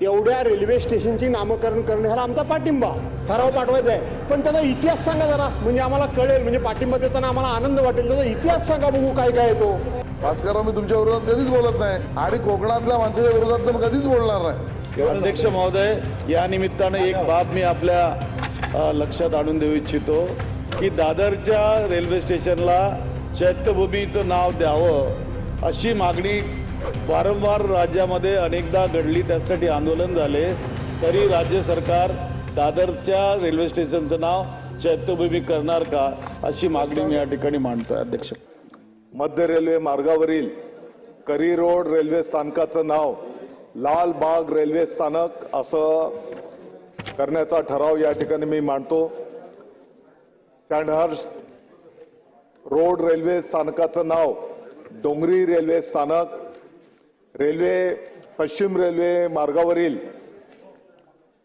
एवढ्या रेल्वे स्टेशनची नामकरण करणं ह्याला आमचा पाठिंबा. ठराव पाठवायचा आहे. पण त्याचा इतिहास सांगा जरा. म्हणजे आम्हाला कळेल. म्हणजे पाठिंबा देताना आम्हाला आनंद वाटेल. त्याचा इतिहास सांगा बघू काय काय येतो. भास्करराव मी तुमच्या विरोधात कधीच बोलत नाही. आणि कोकणातल्या माणसाच्या विरोधात तर मी कधीच बोलणार नाही. अध्यक्ष महोदय या निमित्तानं एक बाब मी आपल्या लक्षात आणून देऊ इच्छितो की दादरच्या रेल्वे स्टेशनला चैत्यभूमीचं नाव द्यावं अशी मागणी वारंवार राज्यामध्ये अनेकदा घडली त्यासाठी आंदोलन झाले. तरी राज्य सरकार दादरच्या रेल्वे स्टेशनचं नाव चैत्यभूमी करणार का अशी मागणी मी या ठिकाणी मांडतोय अध्यक्ष. मध्य रेल्वे मार्गावरील करी रोड रेल्वे स्थानकाचं नाव लाल बाग रेल्वे स्थानक असं करण्याचा ठराव या ठिकाणी मी मांडतो. सँडहर्स्ट रोड रेल्वे स्थानकाचं नाव डोंगरी रेल्वे स्थानक रेल्वे पश्चिम रेल्वे मार्गावरील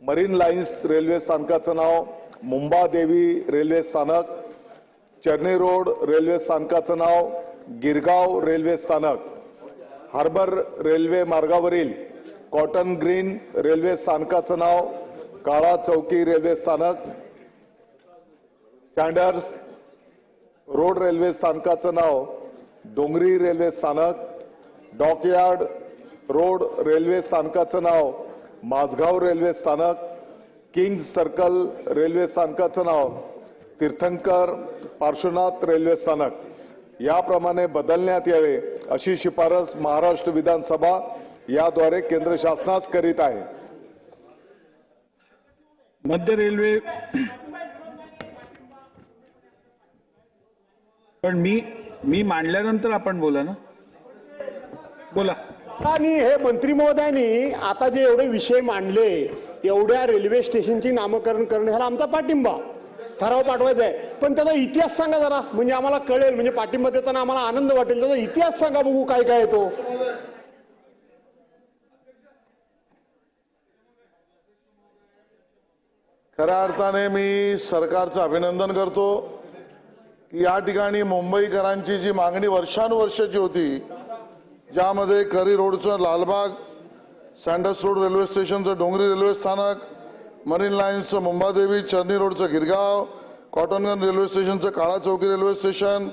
मरीन लाईन्स रेल्वे स्थानकाचं नाव मुंबादेवी रेल्वे स्थानक चर्नी रोड रेल्वे स्थानकाचं नाव गिरगाव रेल्वे स्थानक हार्बर रेल्वे मार्गावरील कॉटन ग्रीन रेल्वे स्थानकाचं नाव काळा चौकी रेल्वे स्थानक सँडर्स रोड रेल्वे स्थानकाचं नाव डोंगरी रेल्वे स्थानक डॉकयार्ड रोड रेल्वे स्थानकाचं नाव माझगाव रेल्वे स्थानक किंग्ज सर्कल रेल्वे स्थानकाचं नाव तीर्थंकर पार्श्वनाथ रेल्वे स्थानक. याप्रमाणे बदलण्यात यावे अशी शिफारस महाराष्ट्र विधानसभा याद्वारे केंद्र शासनास करीत आहे. मध्य रेल्वे पण मी मी मांडल्यानंतर आपण बोला ना. बोला. आणि हे मंत्री महोदयांनी आता जे एवढे विषय मांडले एवढ्या रेल्वे स्टेशनची नामकरण करणं ह्याला आमचा पाठिंबा. ठराव पाठवायचा आहे. पण त्याचा इतिहास सांगा जरा. म्हणजे आम्हाला कळेल. म्हणजे पाठिंबा देताना आम्हाला आनंद वाटेल. त्याचा इतिहास सांगा बघू काय काय येतो. खऱ्या अर्थाने मी सरकारचं अभिनंदन करतो की या ठिकाणी मुंबईकरांची जी मागणी वर्षानुवर्षाची होती ज्यामध्ये करी रोडचं लालबाग सँडस रोड रेल्वे स्टेशनचं डोंगरी रेल्वे स्थानक मरीन लाईन्सचं मुंबादेवी चर्नी रोडचं गिरगाव कॉटनगन रेल्वे स्टेशनचं Kala Chowki railway station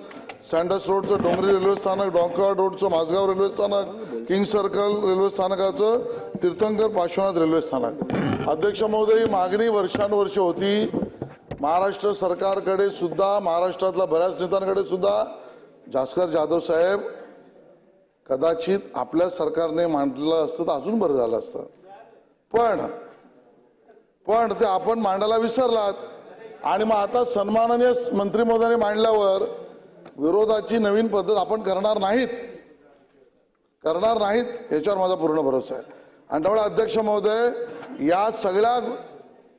सँडस रोडचं Dongri railway स्थानक डॉकर रोडचं माझगाव रेल्वे स्थानक किंग सर्कल रेल्वे स्थानकाचं तीर्थंकर पार्श्वनाथ रेल्वे स्थानक. अध्यक्ष महोदय ही मागणी वर्षानुवर्ष होती. महाराष्ट्र सरकारकडे सुद्धा महाराष्ट्रातल्या बऱ्याच नेत्यांकडे सुद्धा जास्कर जाधव साहेब कदाचित आपल्या सरकारने मांडलं असतं तर अजून बरं झालं असतं. पण पण ते आपण मांडायला विसरलात. आणि मग आता सन्माननीय मंत्री महोदयाने मांडल्यावर विरोधाची नवीन पद्धत आपण करणार नाहीत. करणार नाहीत याच्यावर माझा पूर्ण भरोसा आहे. आणि त्यामुळे अध्यक्ष महोदय या सगळ्या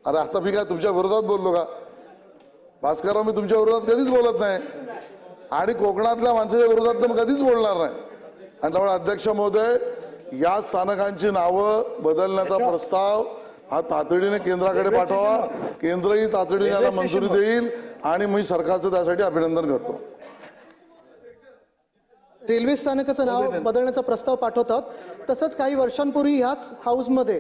अरे आता मी काय तुमच्या विरोधात बोललो का? भास्करराव मी तुमच्या विरोधात कधीच बोलत नाही. आणि कोकणातल्या माणसाच्या विरोधात तर मी कधीच बोलणार नाही. आणि त्यामुळे अध्यक्ष महोदय या स्थानकांची नावं बदलण्याचा प्रस्ताव हा तातडीने केंद्राकडे पाठवा. केंद्रही तातडीने याला मंजुरी देईल आणि मी सरकारचं त्यासाठी अभिनंदन करतो. रेल्वे स्थानकाचं नाव बदलण्याचा प्रस्ताव पाठवतात. तसंच काही वर्षांपूर्वी ह्याच हाऊसमध्ये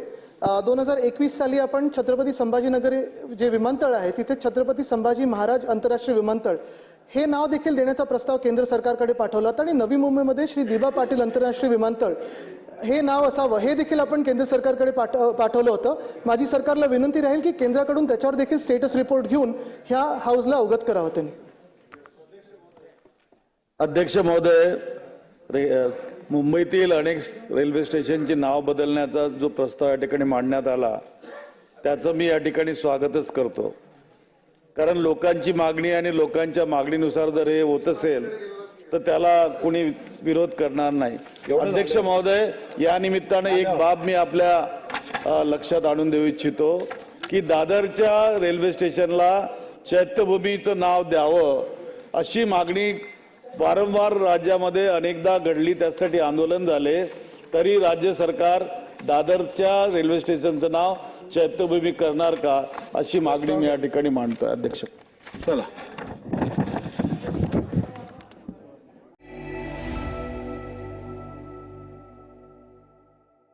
दोन हजार एकवीस साली आपण छत्रपती संभाजीनगर जे विमानतळ आहे तिथे छत्रपती संभाजी महाराज आंतरराष्ट्रीय विमानतळ हे नाव देखील देण्याचा प्रस्ताव केंद्र सरकारकडे पाठवला होता आणि नवी मुंबईमध्ये श्री दिबा पाटील आंतरराष्ट्रीय विमानतळ हे नाव असावं हे देखील आपण केंद्र सरकारकडे पाठ पाठवलं होतं. माझी सरकारला विनंती राहील की केंद्राकडून त्याच्यावर देखील स्टेटस रिपोर्ट घेऊन ह्या हाऊसला अवगत करावं त्यांनी. अध्यक्ष महोदय रे मुंबईतील अनेक रेल्वे स्टेशनची नाव बदलण्याचा जो प्रस्ताव या ठिकाणी मांडण्यात आला त्याचं मी या ठिकाणी स्वागतच करतो. कारण लोकांची मागणी आणि लोकांच्या मागणीनुसार जर हे होत असेल तर त्याला कुणी विरोध करणार नाही. अध्यक्ष महोदय या निमित्तानं एक बाब मी आपल्या लक्षात आणून देऊ इच्छितो की दादरच्या रेल्वे स्टेशनला चैत्यभूमीचं नाव द्यावं अशी मागणी वारंवार राज्यामध्ये अनेकदा घडली त्यासाठी आंदोलन झाले. तरी राज्य सरकार दादरच्या रेल्वे स्टेशनचं नाव चैत्यभूमी करणार का अशी मागणी मी या ठिकाणी मांडतोय अध्यक्ष. चला.